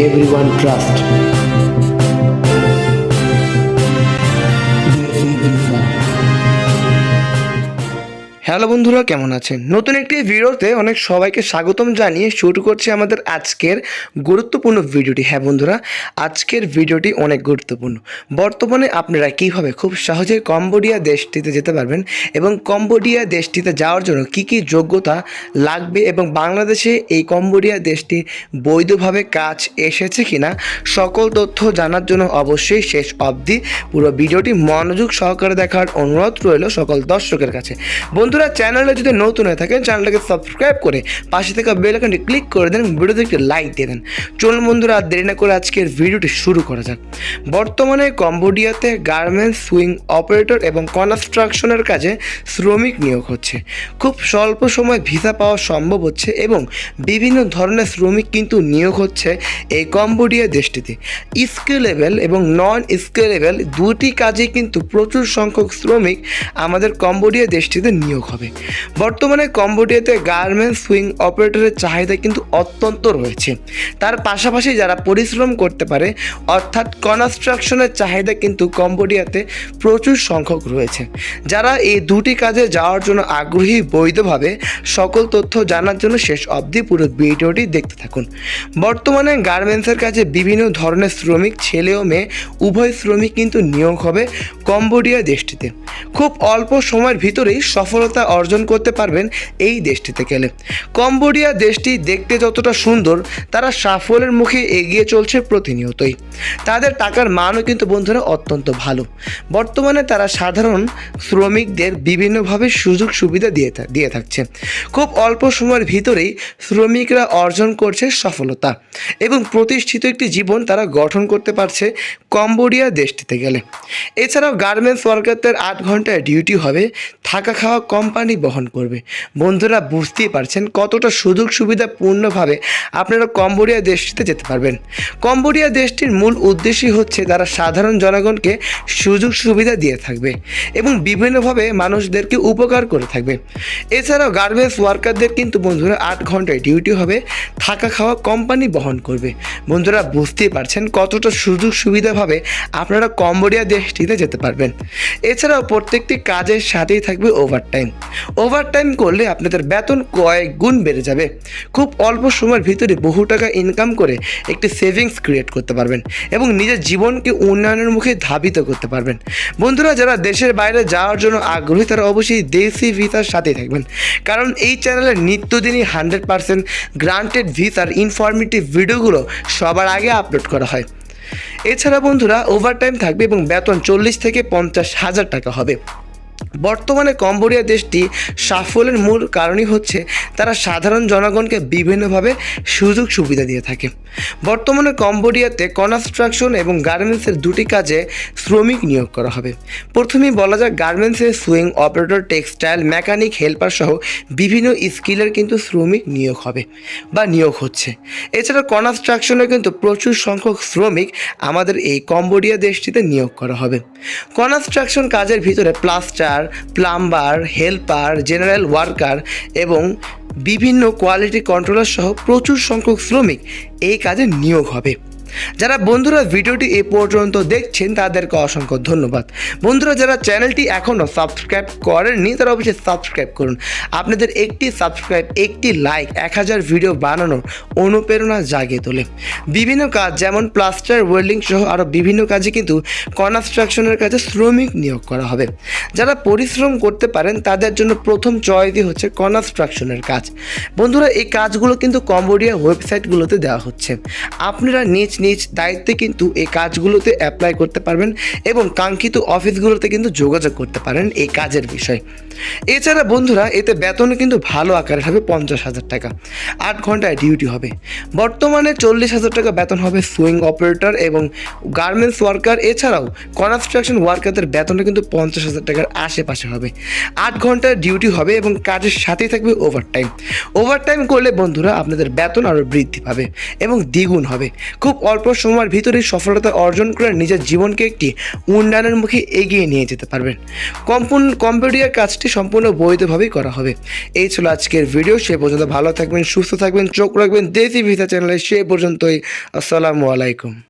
everyone trusts. Hello বন্ধুরা, কেমন আছেন? নতুন একটি ভিডিওতে অনেক সবাইকে স্বাগতম জানিয়ে শুরু করছি আমাদের আজকের গুরুত্বপূর্ণ ভিডিওটি। হ্যাঁ বন্ধুরা, আজকের ভিডিওটি অনেক গুরুত্বপূর্ণ। বর্তমানে আপনারা কীভাবে খুব সহজে কম্বোডিয়া দেশটিতে যেতে পারবেন এবং কম্বোডিয়া দেশটিতে যাওয়ার জন্য কি কি যোগ্যতা লাগবে এবং বাংলাদেশে এই কম্বোডিয়া দেশটি বৈধভাবে কাজ এসেছে কিনা সকল তথ্য জানার জন্য অবশ্যই শেষ অবধি পুরো ভিডিওটি মনোযোগ সহকারে দেখার অনুরোধ রইল সকল দর্শকের কাছে। বন্ধুরা চ্যানেলে যদি নতুন হয়ে থাকেন, চ্যানেলটাকে সাবস্ক্রাইব করে পাশে থাকা বেল আইকনটি ক্লিক করে দেন ভিডিওতে একটি লাইক দিয়ে দেন। চলুন বন্ধুরা দেরি না করে আজকের ভিডিওটি শুরু করা যাক। বর্তমানে কম্বোডিয়াতে গার্মেন্টস, সুইং অপারেটর এবং কনস্ট্রাকশনের কাজে শ্রমিক নিয়োগ হচ্ছে। খুব স্বল্প সময় ভিসা পাওয়া সম্ভব হচ্ছে এবং বিভিন্ন ধরনের শ্রমিক কিন্তু নিয়োগ হচ্ছে এই কম্বোডিয়া দেশটিতে। স্কেলেবল এবং নন স্কেলেবল দুটি কাজে কিন্তু প্রচুর সংখ্যক শ্রমিক আমাদের কম্বোডিয়া দেশটিতে নিয়োগ হবে। বর্তমানে কম্বোডিয়াতে গার্মেন্টস সুইং অপারেটরের চাহিদা কিন্তু অত্যন্ত রয়েছে। তার পাশাপাশি যারা পরিশ্রম করতে পারে, অর্থাৎ কনস্ট্রাকশনের চাহিদা কিন্তু কম্বোডিয়াতে প্রচুর সংখ্যক রয়েছে। যারা এই দুটি কাজে যাওয়ার জন্য আগ্রহী বৈধভাবে, সকল তথ্য জানার জন্য শেষ অবধি পুরো ভিডিওটি দেখতে থাকুন। বর্তমানে গার্মেন্টসের কাজে বিভিন্ন ধরনের শ্রমিক, ছেলে ও মেয়ে, উভয় শ্রমিক কিন্তু নিয়োগ হবে কম্বোডিয়া দেশটিতে। খুব অল্প সময়ের ভিতরেই সফলতা অর্জন করতে পারবেন এই দেশটিতে গেলে কম্বোডিয়া দেশটি দেখতে যতটা সুন্দর, তারা সাফল্যের মুখে এগিয়ে চলছে প্রতিনিয়তই। তাদের টাকার মানও কিন্তু বন্ধুরা অত্যন্ত ভালো। বর্তমানে তারা সাধারণ শ্রমিকদের বিভিন্নভাবে সুযোগ সুবিধা দিয়ে দিয়ে থাকছে। খুব অল্প সময়ের ভিতরেই শ্রমিকরা অর্জন করছে সফলতা এবং প্রতিষ্ঠিত একটি জীবন তারা গঠন করতে পারছে কম্বোডিয়া দেশটিতে গেলে। এছাড়াও গার্মেন্টস ওয়ার্কারদের আট ঘন্টায় ডিউটি হবে, থাকা খাওয়া কোম্পানি বহন করবে। বন্ধুরা, বুঝতেই পারছেন কতটা সুযোগ সুবিধা পূর্ণভাবে আপনারা কম্বোডিয়া দেশটিতে যেতে পারবেন। কম্বোডিয়া দেশটির মূল উদ্দেশ্যই হচ্ছে তারা সাধারণ জনগণকে সুযোগ সুবিধা দিয়ে থাকবে এবং বিভিন্নভাবে মানুষদেরকে উপকার করে থাকবে। এছাড়াও গার্মেন্টস ওয়ার্কারদের কিন্তু বন্ধুরা আট ঘন্টায় ডিউটি হবে, থাকা খাওয়া কোম্পানি বহন করবে। বন্ধুরা, বুঝতেই পারছেন কতটা সুযোগ সুবিধাভাবে আপনারা কম্বোডিয়া দেশটিতে যেতে পারবেন। এছাড়াও প্রত্যেকটি কাজের সাথেই থাকবে ওভারটাইম ওভারটাইম করলে আপনাদের বেতন কয়েক গুণ বেড়ে যাবে। খুব অল্প সময়ের ভিতরে বহু টাকা ইনকাম করে একটি সেভিংস ক্রিয়েট করতে পারবেন এবং নিজের জীবনকে উন্নয়নের মুখে ধাবিত করতে পারবেন। বন্ধুরা, যারা দেশের বাইরে যাওয়ার জন্য আগ্রহী, তারা অবশ্যই দেশি ভিসার সাথেই থাকবেন। কারণ এই চ্যানেলে নিত্যদিনই হান্ড্রেড পার্সেন্ট গ্রান্টেড ভিসার ইনফরমেটিভ ভিডিওগুলো সবার আগে আপলোড করা হয়। এছাড়া বন্ধুরা ওভারটাইম থাকবে এবং বেতন চল্লিশ থেকে পঞ্চাশ হাজার টাকা হবে। বর্তমানে কম্বোডিয়া দেশটি সাফল্যের মূল কারণই হচ্ছে তারা সাধারণ জনগণকে বিভিন্নভাবে সুযোগ সুবিধা দিয়ে থাকে। বর্তমানে কম্বোডিয়াতে কনস্ট্রাকশন এবং গার্মেন্টসের দুটি কাজে শ্রমিক নিয়োগ করা হবে। প্রথমেই বলা যাক গার্মেন্টসের sewing, operator, textile, mechanic, helper সহ বিভিন্ন স্কিলের কিন্তু শ্রমিক নিয়োগ হবে বা নিয়োগ হচ্ছে। এছাড়া কনস্ট্রাকশনে কিন্তু প্রচুর সংখ্যক শ্রমিক আমাদের এই কম্বোডিয়া দেশটিতে নিয়োগ করা হবে। কনস্ট্রাকশন কাজের ভিতরে plaster, plumber, helper, general worker এবং বিভিন্ন কোয়ালিটি কন্ট্রোলার সহ প্রচুর সংখ্যক শ্রমিক এই কাজে নিয়োগ হবে। যারা বন্ধুরা ভিডিওটি এ পর্যন্ত দেখছেন, তাদেরকে অসংখ্য ধন্যবাদ। বন্ধুরা, যারা চ্যানেলটি এখনও সাবস্ক্রাইব করেননি, তারা অবশ্যই সাবস্ক্রাইব করুন। আপনাদের একটি সাবস্ক্রাইব, একটি লাইক, এক হাজার ভিডিও বানানোর অনুপ্রেরণা জাগিয়ে তোলে। বিভিন্ন কাজ, যেমন প্লাস্টার ওয়েল্ডিং সহ আরও বিভিন্ন কাজে কিন্তু কনস্ট্রাকশনের কাজে শ্রমিক নিয়োগ করা হবে। যারা পরিশ্রম করতে পারেন, তাদের জন্য প্রথম চয়েসই হচ্ছে কনস্ট্রাকশনের কাজ। বন্ধুরা, এই কাজগুলো কিন্তু কম্বোডিয়া ওয়েবসাইটগুলোতে দেওয়া হচ্ছে। আপনারা নিজ নিজ দায়িত্বে কিন্তু এই কাজগুলোতে অ্যাপ্লাই করতে পারবেন এবং কাঙ্ক্ষিত অফিসগুলোতে কিন্তু যোগাযোগ করতে পারেন এই কাজের বিষয়। এছাড়া বন্ধুরা, এতে বেতনও কিন্তু ভালো আকারে হবে পঞ্চাশ হাজার টাকা। আট ঘন্টায় ডিউটি হবে। বর্তমানে চল্লিশ হাজার টাকা বেতন হবে সুইং অপারেটর এবং গার্মেন্টস ওয়ার্কার এছাড়াও কনস্ট্রাকশন ওয়ার্কারদের বেতনটা কিন্তু পঞ্চাশ হাজার টাকার আশেপাশে হবে। আট ঘণ্টার ডিউটি হবে এবং কাজের সাথেই থাকবে ওভারটাইম ওভারটাইম করলে বন্ধুরা আপনাদের বেতন আরও বৃদ্ধি পাবে এবং দ্বিগুণ হবে। খুব অল্প সময়ের ভিতরেই সফলতা অর্জন করে নিজের জীবনকে একটি উন্নয়নের মুখে এগিয়ে নিয়ে যেতে পারবেন। কম্পন কম্পিউটার কাজটি কাজটি সম্পূর্ণ বৈধভাবেই করা হবে। এই ছিল আজকের ভিডিও সে পর্যন্ত ভালো থাকবেন, সুস্থ থাকবেন, চোখ রাখবেন। দেশি ভিসা চ্যানেলে সে পর্যন্তই। আসসালামু আলাইকুম।